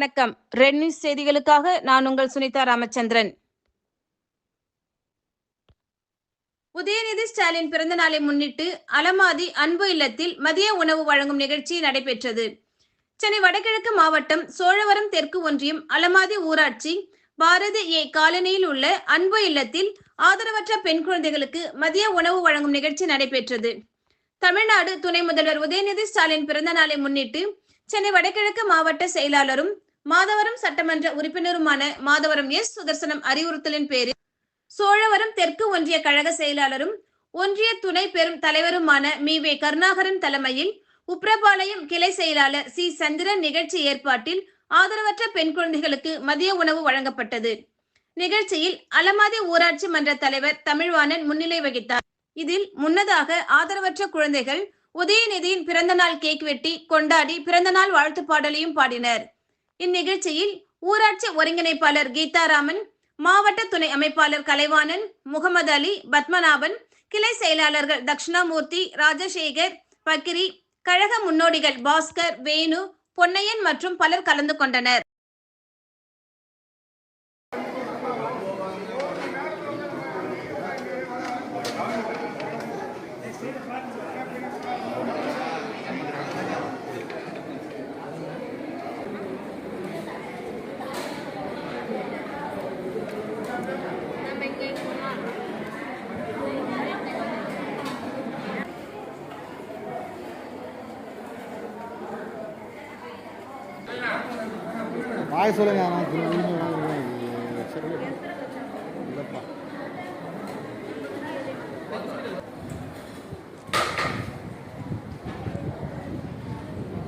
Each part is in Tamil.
வணக்கம். ரெட் நியூஸ் செய்திகளுக்காக நான் உங்கள் சுனிதா ராமச்சந்திரன். உதயநிதி ஸ்டாலின் பிறந்த நாளை முன்னிட்டு அலமாதி அன்பு இல்லத்தில் மதிய உணவு வழங்கும் நிகழ்ச்சி நடைபெற்றது. சென்னை வடகிழக்கு மாவட்டம் சோழவரம் தெற்கு ஒன்றியம் அலமாதி ஊராட்சி பாரதி ஏ காலனியில் உள்ள அன்பு இல்லத்தில் ஆதரவற்ற பெண் குழந்தைகளுக்கு மதிய உணவு வழங்கும் நிகழ்ச்சி நடைபெற்றது. தமிழ்நாடு துணை முதல்வர் உதயநிதி ஸ்டாலின் பிறந்த நாளை முன்னிட்டு சென்னை வடகிழக்கு மாவட்ட செயலாளரும் மாதவரம் சட்டமன்ற உறுப்பினருமான மாதவரம் எஸ் சுதர்சனம் அறிவுறுத்தலின் பேரில் சோழவரம் தெற்கு ஒன்றிய கழக செயலாளரும் ஒன்றிய துணை பெரும் தலைவருமான மீவே கருணாகரன் தலைமையில் உப்ரபாளையம் கிளை செயலாளர் சி. சந்திரன் நிகழ்ச்சி ஏற்பாட்டில் ஆதரவற்ற பெண் குழந்தைகளுக்கு மதிய உணவு வழங்கப்பட்டது. நிகழ்ச்சியில் அலமாதி ஊராட்சி மன்ற தலைவர் தமிழ்வாணன் முன்னிலை வகித்தார். இதில் முன்னதாக ஆதரவற்ற குழந்தைகள் உதயநிதியின் பிறந்தநாள் கேக் வெட்டி கொண்டாடி பிறந்தநாள் வாழ்த்து பாடலையும் பாடினர். இந்நிகழ்ச்சியில் ஊராட்சி ஒருங்கிணைப்பாளர் கீதாராமன் மாவட்ட துணை அமைப்பாளர் கலைவாணன் முகமது அலி பத்மநாபன் கிளை செயலாளர்கள் தக்ஷணாமூர்த்தி ராஜசேகர் பக்கிரி கழக முன்னோடிகள் பாஸ்கர் வேணு பொன்னையன் மற்றும் பலர் கலந்து கொண்டனர். வாய் சொல்லுங்க நான்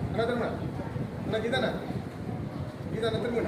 அண்ணா திரும்ப அண்ணா கீதாண்ணா கீதாண்ணா திரும்ப